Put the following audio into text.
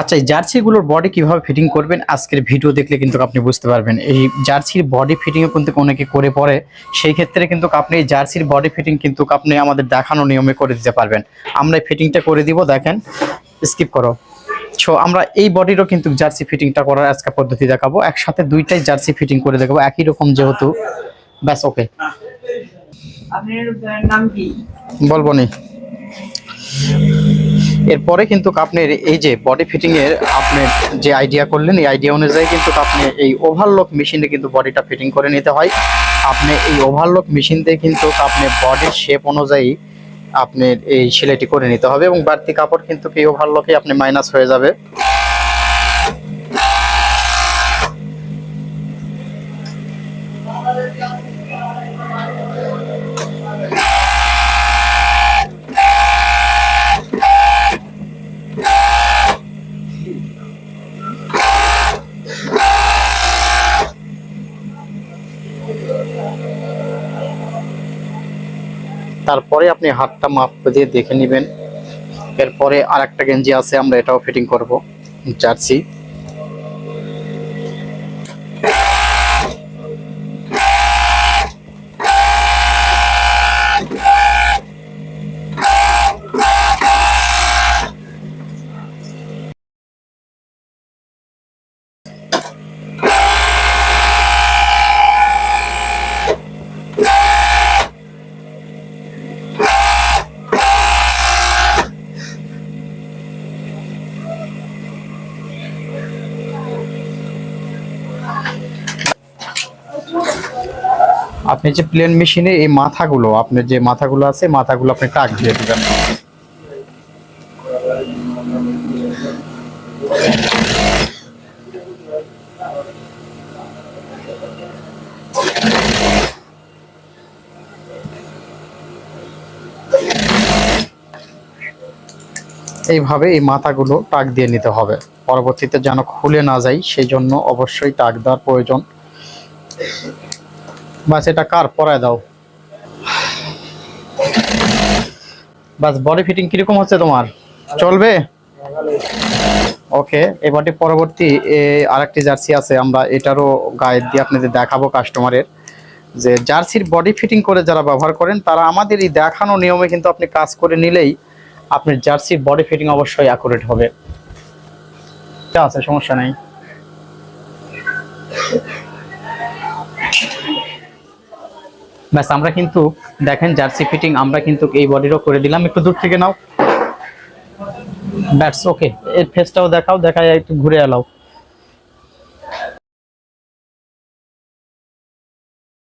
আচ্ছা এই জার্সিগুলোর বডি কীভাবে ফিটিং করবেন? আজকের ভিডিও দেখলে কিন্তু আপনি বুঝতে পারবেন। এই জার্সির বডি ফিটিংও কিন্তু অনেকে করে পরে। সেই ক্ষেত্রে কিন্তু আপনি এই জার্সির বডি ফিটিং কিন্তু আপনি আমাদের দেখানো নিয়মে করে দিতে পারবেন। আমরা এই ফিটিংটা করে দিব দেখেন। স্কিপ করো। সো আমরা এই বডিরও কিন্তু জার্সি ফিটিংটা করার আজকে পদ্ধতি দেখাবো। একসাথে দুইটাই জার্সি ফিটিং করে দেখাবো। একই রকম যেহেতু। ব্যাস ওকে আপনার নাম কি? বলব নি। এরপরে কিন্তু আপনার এই যে বডি ফিটিংয়ের আপনি যে আইডিয়া করলেন, এই আইডিয়া অনুযায়ী কিন্তু আপনি এই ওভারলক মেশিনে কিন্তু বডিটা ফিটিং করে নিতে হয়। আপনি এই ওভারলক মেশিন দিয়ে কিন্তু আপনি বডির শেপ অনুযায়ী আপনি এই সেলাইটি করে নিতে হবে এবং বাড়তি কাপড় কিন্তু এই ওভারলকে আপনি মাইনাস হয়ে যাবে। তারপরে আপনি হাতটা মাপ দিয়ে দেখে নেবেন। এরপরে আর একটা গেঞ্জি আছে, আমরা এটাও ফিটিং করব, জার্সি। আপনি যে প্লেন মেশিনে এই মাথাগুলো, আপনার যে মাথাগুলো আছে, মাথাগুলো আপনি টাক দিয়ে দেবেন। এইভাবে এই মাথাগুলো টাক দিয়ে নিতে হবে। পরবর্তীতে যেন খুলে না যায়, সেই জন্য অবশ্যই টাক দেওয়ার প্রয়োজন। বাস, এটা কার? পরায় দাও। বাস বডি ফিটিং কীরকম হচ্ছে তোমার? চলবে? ওকে এবারটি পরবর্তী আরেকটি জার্সি আছে, আমরা এটারও গায়ে দিয়ে আপনাদের দেখাবো কাস্টমারের যে জার্সির বডি ফিটিং করে যারা ব্যবহার করেন, তারা আমাদের এই দেখানো নিয়মে কিন্তু আপনি কাজ করে নিলেই আপনার জার্সির বডি ফিটিং অবশ্যই অ্যাকুরেট হবে। আছে, সমস্যা নেই। ব্যাস, আমরা কিন্তু দেখেন জার্সি ফিটিং আমরা কিন্তু এই বডিরও করে দিলাম। একটু দূর থেকে নাও। ব্যাটস ওকে, এর ফেসটাও দেখাও, দেখায় একটু ঘুরে এলাও।